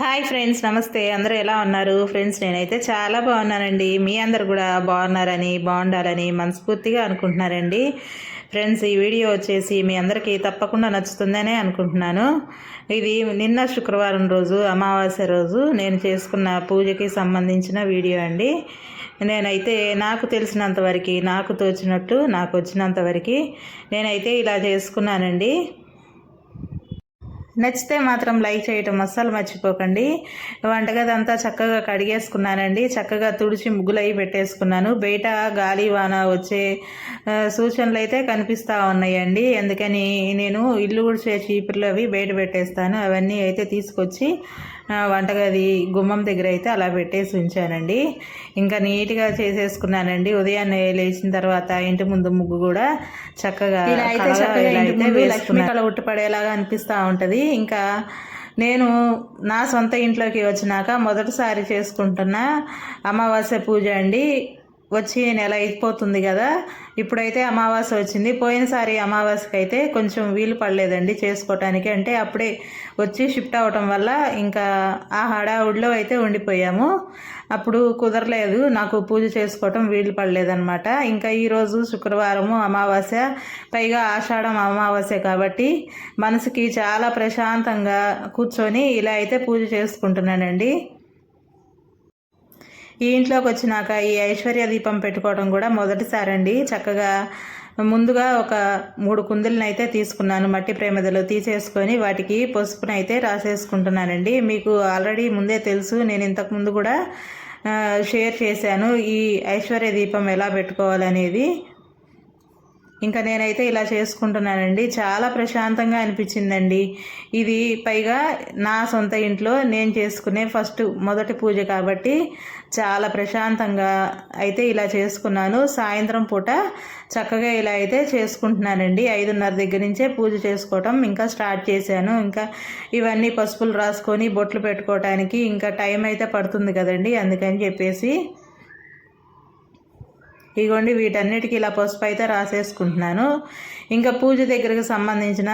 Hi friends నమస్తే. అందరూ ఎలా ఉన్నారు? ఫ్రెండ్స్ నేనైతే చాలా బాగున్నానండి. మీ అందరు కూడా బాగున్నారని బాగుండాలని మనస్ఫూర్తిగా అనుకుంటున్నారండి. ఫ్రెండ్స్ ఈ వీడియో వచ్చేసి మీ అందరికీ తప్పకుండా నచ్చుతుందనే అనుకుంటున్నాను. ఇది నిన్న శుక్రవారం రోజు అమావాస్య రోజు నేను చేసుకున్న పూజకి సంబంధించిన వీడియో అండి. నేనైతే నాకు తెలిసినంత వరకు నాకు తోచినట్టు నాకు వచ్చినంత వరకు నేనైతే ఇలా చేసుకున్నానండి. నచ్చితే మాత్రం లైక్ చేయటం అస్సలు మర్చిపోకండి. వంటగది అంతా చక్కగా కడిగేసుకున్నానండి. చక్కగా తుడిచి ముగ్గులు అవి పెట్టేసుకున్నాను. బయట గాలి వాన వచ్చే సూచనలు అయితే కనిపిస్తూ ఉన్నాయండి. అందుకని నేను ఇల్లు కూడా చీపుర్లు అవి బయట పెట్టేస్తాను. అవన్నీ అయితే తీసుకొచ్చి వంటగది గుమ్మం దగ్గర అయితే అలా పెట్టేసి ఉంచానండి. ఇంకా నీట్గా చేసేసుకున్నానండి. ఉదయాన్నే లేచిన తర్వాత ఇంటి ముందు ముగ్గు కూడా చక్కగా లక్ష్మీ కళ ఉట్టిపడేలాగా అనిపిస్తూ ఉంటుంది. ఇంకా నేను నా సొంత ఇంట్లోకి వచ్చినాక మొదటిసారి చేసుకుంటున్న అమావాస్య పూజ అండి. వచ్చి నెల అయిపోతుంది కదా. ఇప్పుడైతే అమావాస్య వచ్చింది. పోయినసారి అమావాస్యకి అయితే కొంచెం వీలు పడలేదండి చేసుకోవటానికి అంటే అప్పుడే వచ్చి షిఫ్ట్ అవ్వటం వల్ల ఇంకా ఆ హడావుడిలో అయితే ఉండిపోయాము. అప్పుడు కుదరలేదు. నాకు పూజ చేసుకోవటం వీలు పడలేదనమాట ఇంకా ఈరోజు శుక్రవారము అమావాస్య. పైగా ఆషాఢం అమావాస్య కాబట్టి మనసుకి చాలా ప్రశాంతంగా కూర్చొని ఇలా అయితే పూజ చేసుకుంటున్నానండి. ఈ ఇంట్లోకి వచ్చినాక ఈ ఐశ్వర్య దీపం పెట్టుకోవడం కూడా మొదటిసారండి. చక్కగా ముందుగా ఒక మూడు కుందులను అయితే తీసుకున్నాను మట్టి ప్రేమదలు తీసేసుకొని వాటికి పసుపును అయితే రాసేసుకుంటున్నానండి. మీకు ఆల్రెడీ ముందే తెలుసు నేను ఇంతకు ముందు కూడా షేర్ చేశాను ఈ ఐశ్వర్య దీపం ఎలా పెట్టుకోవాలనేది. ఇంకా నేనైతే ఇలా చేసుకుంటున్నానండి. చాలా ప్రశాంతంగా అనిపించిందండి. ఇది పైగా నా సొంత ఇంట్లో నేను చేసుకునే ఫస్ట్ మొదటి పూజ కాబట్టి చాలా ప్రశాంతంగా అయితే ఇలా చేసుకున్నాను. సాయంత్రం పూట చక్కగా ఇలా అయితే చేసుకుంటున్నానండి. ఐదున్నర దగ్గర నుంచే పూజ చేసుకోవటం ఇంకా స్టార్ట్ చేశాను. ఇంకా ఇవన్నీ పసుపులు రాసుకొని బొట్లు పెట్టుకోవటానికి ఇంకా టైం అయితే పడుతుంది కదండి. అందుకని చెప్పేసి ఇగోండి వీటన్నిటికీ ఇలా పసుపు అయితే రాసేసుకుంటున్నాను. ఇంకా పూజ దగ్గరకు సంబంధించిన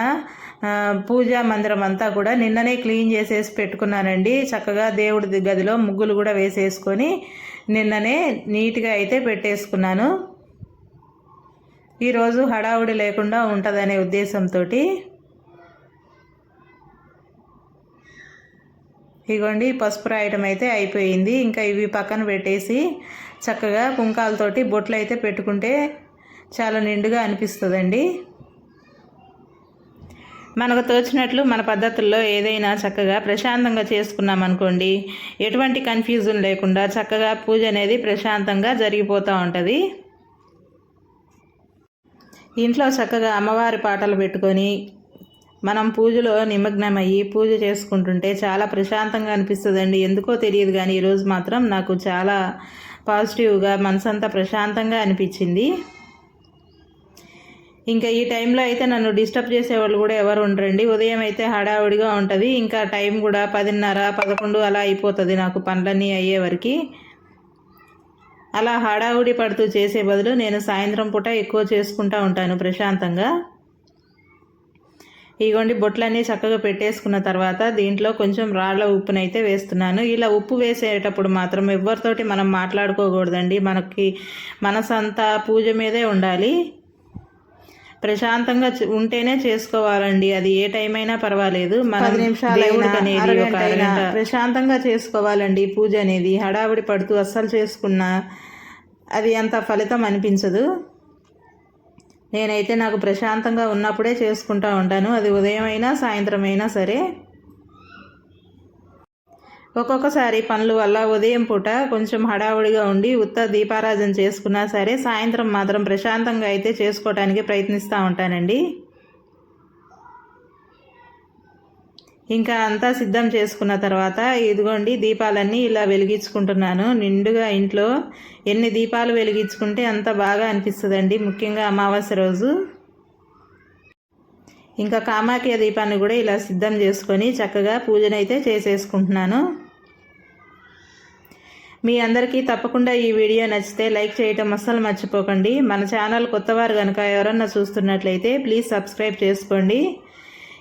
పూజా మందిరం అంతా కూడా నిన్ననే క్లీన్ చేసేసి పెట్టుకున్నానండి. చక్కగా దేవుడి గదిలో ముగ్గులు కూడా వేసేసుకొని నిన్ననే నీట్గా అయితే పెట్టేసుకున్నాను. ఈరోజు హడావుడి లేకుండా ఉంటుందనే ఉద్దేశంతో ఇగోండి పసుపు రాయటం అయితే అయిపోయింది. ఇంకా ఇవి పక్కన పెట్టేసి చక్కగా కుంకాలతోటి బొట్లు అయితే పెట్టుకుంటే చాలా నిండుగా అనిపిస్తుందండి. మనకు తోచినట్లు మన పద్ధతుల్లో ఏదైనా చక్కగా ప్రశాంతంగా చేసుకున్నాం అనుకోండి ఎటువంటి కన్ఫ్యూజన్ లేకుండా చక్కగా పూజ అనేది ప్రశాంతంగా జరిగిపోతూ ఉంటుంది. ఇంట్లో చక్కగా అమ్మవారి పాటలు పెట్టుకొని మనం పూజలో నిమగ్నమయ్యి పూజ చేసుకుంటుంటే చాలా ప్రశాంతంగా అనిపిస్తుందండి. ఎందుకో తెలియదు కానీ ఈరోజు మాత్రం నాకు చాలా పాజిటివ్గా మనసంతా ప్రశాంతంగా అనిపించింది. ఇంకా ఈ టైంలో అయితే నన్ను డిస్టర్బ్ చేసేవాళ్ళు కూడా ఎవరు ఉండరండి. ఉదయం అయితే హడావుడిగా ఉంటుంది. ఇంకా టైం కూడా పదిన్నర పదకొండు అలా అయిపోతుంది నాకు పనులన్నీ అయ్యేవరకు అలా హడావుడి పడుతూ చేసే బదులు నేను సాయంత్రం పూట ఎక్కువ చేసుకుంటూ ఉంటాను ప్రశాంతంగా. ఇగోండి బొట్లన్నీ చక్కగా పెట్టేసుకున్న తర్వాత దీంట్లో కొంచెం రాళ్ళ ఉప్పునైతే వేస్తున్నాను. ఇలా ఉప్పు వేసేటప్పుడు మాత్రం ఎవరితోటి మనం మాట్లాడుకోకూడదండి. మనకి మనసంతా పూజ మీదే ఉండాలి. ప్రశాంతంగా ఉంటేనే చేసుకోవాలండి. అది ఏ టైం అయినా పర్వాలేదు. మనం పది అరగంట ప్రశాంతంగా చేసుకోవాలండి పూజ అనేది. హడావుడి పడుతూ అస్సలు చేసుకున్నా అది అంత ఫలితం అనిపించదు. నేనైతే నాకు ప్రశాంతంగా ఉన్నప్పుడే చేసుకుంటా ఉంటాను. అది ఉదయం అయినా సాయంత్రం అయినా సరే. ఒక్కొక్కసారి పనుల వల్ల ఉదయం పూట కొంచెం హడావుడిగా ఉండి ఉత్త దీపారాజన చేసుకున్నా సరే సాయంత్రం మాత్రం ప్రశాంతంగా అయితే చేసుకోవడానికి ప్రయత్నిస్తూ ఉంటానండి. ఇంకా అంతా సిద్ధం చేసుకున్న తర్వాత ఇదిగోండి దీపాలన్నీ ఇలా వెలిగించుకుంటున్నాను. నిండుగా ఇంట్లో ఎన్ని దీపాలు వెలిగించుకుంటే అంత బాగా అనిపిస్తుందండి. ముఖ్యంగా అమావాస్య రోజు. ఇంకా కామాఖ్య దీపాన్ని కూడా ఇలా సిద్ధం చేసుకొని చక్కగా పూజనైతే చేసేసుకుంటున్నాను. మీ అందరికీ తప్పకుండా ఈ వీడియో నచ్చితే లైక్ చేయటం అస్సలు మర్చిపోకండి. మన ఛానల్ కొత్తవారు కనుక ఎవరన్నా చూస్తున్నట్లయితే ప్లీజ్ సబ్స్క్రైబ్ చేసుకోండి.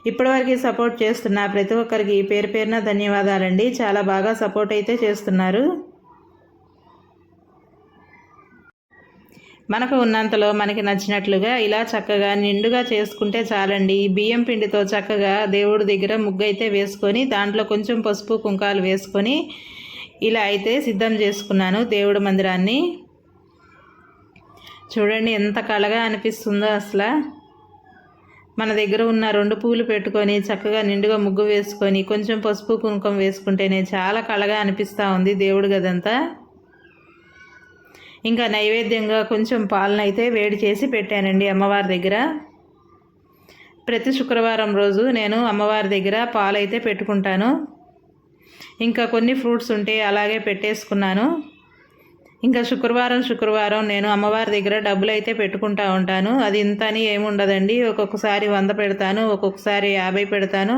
ఇప్పటివరకు సపోర్ట్ చేస్తున్న ప్రతి ఒక్కరికి పేరు పేరున ధన్యవాదాలండి. చాలా బాగా సపోర్ట్ అయితే చేస్తున్నారు. మనకు ఉన్నంతలో మనకి నచ్చినట్లుగా ఇలా చక్కగా నిండుగా చేసుకుంటే చాలండి. బియ్యం పిండితో చక్కగా దేవుడి దగ్గర ముగ్గైతే వేసుకొని దాంట్లో కొంచెం పసుపు కుంకాలు వేసుకొని ఇలా అయితే సిద్ధం చేసుకున్నాను దేవుడి మందిరాన్ని. చూడండి ఎంత కళగా అనిపిస్తుందో అసలు. మన దగ్గర ఉన్న రెండు పూలు పెట్టుకొని చక్కగా నిండుగా ముగ్గు వేసుకొని కొంచెం పసుపు కుంకుమ వేసుకుంటేనే చాలా కళగా అనిపిస్తూ ఉంది దేవుడు గదంతా. ఇంకా నైవేద్యంగా కొంచెం పాలనైతే వేడి చేసి పెట్టానండి అమ్మవారి దగ్గర. ప్రతి శుక్రవారం రోజు నేను అమ్మవారి దగ్గర పాలైతే పెట్టుకుంటాను. ఇంకా కొన్ని ఫ్రూట్స్ ఉంటే అలాగే పెట్టేసుకున్నాను. ఇంకా శుక్రవారం శుక్రవారం నేను అమ్మవారి దగ్గర డబ్బులు అయితే పెట్టుకుంటా ఉంటాను. అది ఇంత అని ఏముండదండి. ఒక్కొక్కసారి వంద పెడతాను ఒక్కొక్కసారి యాభై పెడతాను.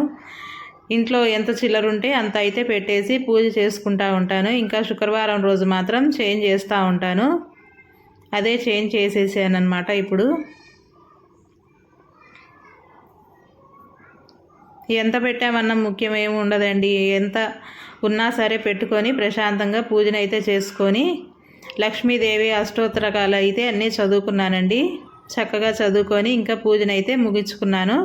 ఇంట్లో ఎంత చిల్లర ఉంటే అంత అయితే పెట్టేసి పూజ చేసుకుంటా ఉంటాను. ఇంకా శుక్రవారం రోజు మాత్రం చేంజ్ చేస్తూ ఉంటాను. అదే చేంజ్ చేసేసాను ఇప్పుడు. ఎంత పెట్టామన్నా ముఖ్యం ఏమి ఉండదండి ఎంత ఉన్నా సరే పెట్టుకొని ప్రశాంతంగా పూజనైతే చేసుకొని లక్ష్మీదేవి అష్టోత్తరకాలు అయితే అన్నీ చదువుకున్నానండి. చక్కగా చదువుకొని ఇంకా పూజనైతే ముగించుకున్నాను.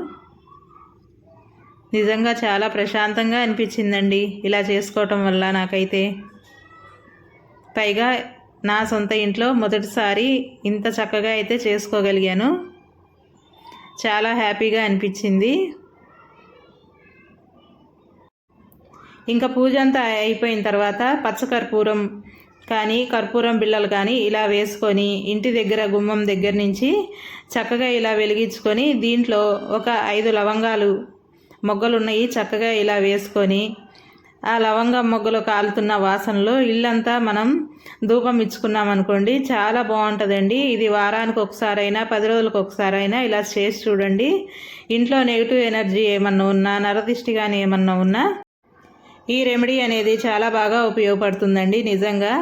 నిజంగా చాలా ప్రశాంతంగా అనిపించిందండి ఇలా చేసుకోవటం వల్ల నాకైతే. పైగా నా సొంత ఇంట్లో మొదటిసారి ఇంత చక్కగా అయితే చేసుకోగలిగాను. చాలా హ్యాపీగా అనిపించింది. ఇంకా పూజ అంతా అయిపోయిన తర్వాత పచ్చకర్పూరం కానీ కర్పూరం బిళ్ళలు కానీ ఇలా వేసుకొని ఇంటి దగ్గర గుమ్మం దగ్గర నుంచి చక్కగా ఇలా వెలిగించుకొని దీంట్లో ఒక ఐదు లవంగాలు మొగ్గలు ఉన్నాయి. చక్కగా ఇలా వేసుకొని ఆ లవంగం మొగ్గలు కాలుతున్న వాసనలో ఇల్లంతా మనం ధూపం ఇచ్చుకున్నాం అనుకోండి. చాలా బాగుంటుందండి. ఇది వారానికి ఒకసారైనా పది రోజులకు ఒకసారైనా ఇలా చేసి చూడండి. ఇంట్లో నెగిటివ్ ఎనర్జీ ఏమన్నా ఉన్నా నరదిష్టి కానీ ఏమన్నా ఉన్నా ఈ రెమెడీ అనేది చాలా బాగా ఉపయోగపడుతుందండి నిజంగా.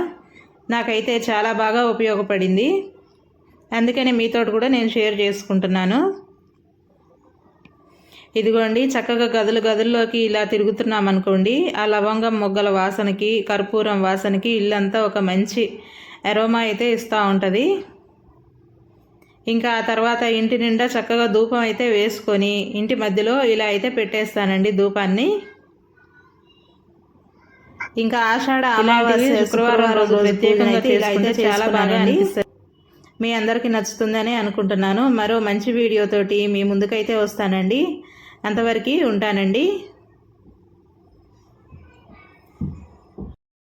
నాకైతే చాలా బాగా ఉపయోగపడింది. అందుకని మీతో కూడా నేను షేర్ చేసుకుంటున్నాను. ఇదిగోండి చక్కగా గదులు గదుల్లోకి ఇలా తిరుగుతున్నాం అనుకోండి ఆ లవంగం మొగ్గల వాసనకి కర్పూరం వాసనకి ఇల్లంతా ఒక మంచి ఎరోమా అయితే ఇస్తూ ఉంటుంది. ఇంకా ఆ తర్వాత ఇంటి నిండా చక్కగా ధూపం అయితే వేసుకొని ఇంటి మధ్యలో ఇలా అయితే పెట్టేస్తానండి ధూపాన్ని. ఇంకా ఆషాఢ అమావాస్య శుక్రవారం రోజు ప్రత్యేకంగా అయితే చాలా బాగా అనిపిస్తుంది. మీ అందరికీ నచ్చుతుందని అనుకుంటున్నాను. మరో మంచి వీడియోతోటి మీ ముందుకైతే వస్తానండి. అంతవరకు ఉంటానండి.